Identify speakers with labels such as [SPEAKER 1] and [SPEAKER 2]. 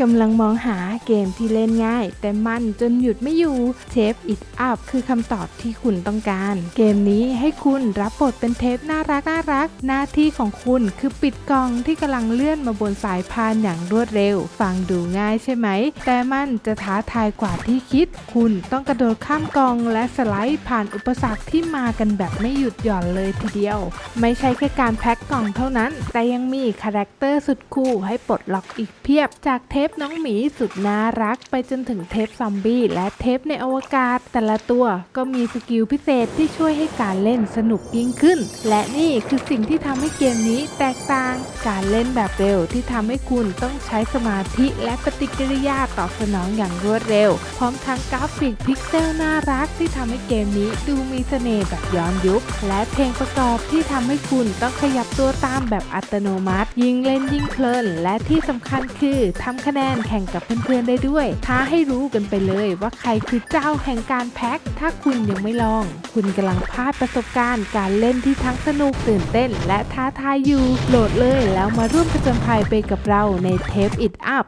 [SPEAKER 1] กำลังมองหาเกมที่เล่นง่าย แต่มันจนหยุดไม่อยู่เทป It Up คือคำตอบที่คุณต้องการ เกมนี้ให้คุณรับบทเป็นเทปน่ารักน่ารัก หน้าที่ของคุณคือปิดกล่องที่กำลังเลื่อนมาบนสายพานอย่างรวดเร็ว ฟังดูง่ายใช่ไหม แต่มันจะท้าทายกว่าที่คิด คุณต้องกระโดดข้ามกล่องและสไลด์ผ่านอุปสรรคที่มากันแบบไม่หยุดหย่อนเลยทีเดียว ไม่ใช่แค่การแพ็คกล่องเท่านั้น แต่ยังมีคาแรคเตอร์สุดคูลให้ปลดล็อกอีกเพียบจากเทปน้องหมีสุดน่ารักไปจนถึงเทปซอมบี้และเทปในอวกาศ แต่ละตัวก็มีสกิลพิเศษที่ช่วยให้การเล่นสนุกยิ่งขึ้น และนี่คือสิ่งที่ทำให้เกมนี้แตกต่าง การเล่นแบบเร็วที่ทำให้คุณต้องใช้สมาธิและปฏิกิริยาตอบสนองอย่างรวดเร็ว พร้อมทั้งกราฟิกพิกเซลน่ารักที่ทำให้เกมนี้ดูมีเสน่ห์แบบย้อนยุค และเพลงประกอบที่ทำให้คุณต้องขยับตัวตามแบบอัตโนมัติ ยิ่งเล่นยิ่งเพลิน และที่สำคัญคือทำคะแนนแข่งกับเพื่อนๆได้ด้วยท้าให้รู้กันไปเลยว่าใครคือเจ้าแห่งการแพ็คถ้าคุณยังไม่ลอง คุณกำลังพลาดประสบการณ์การเล่นที่ทั้งสนุกตื่นเต้น และท้าทายอยู่โหลดเลยแล้วมาร่วมผจญภัยไปกับเราในเทป It Up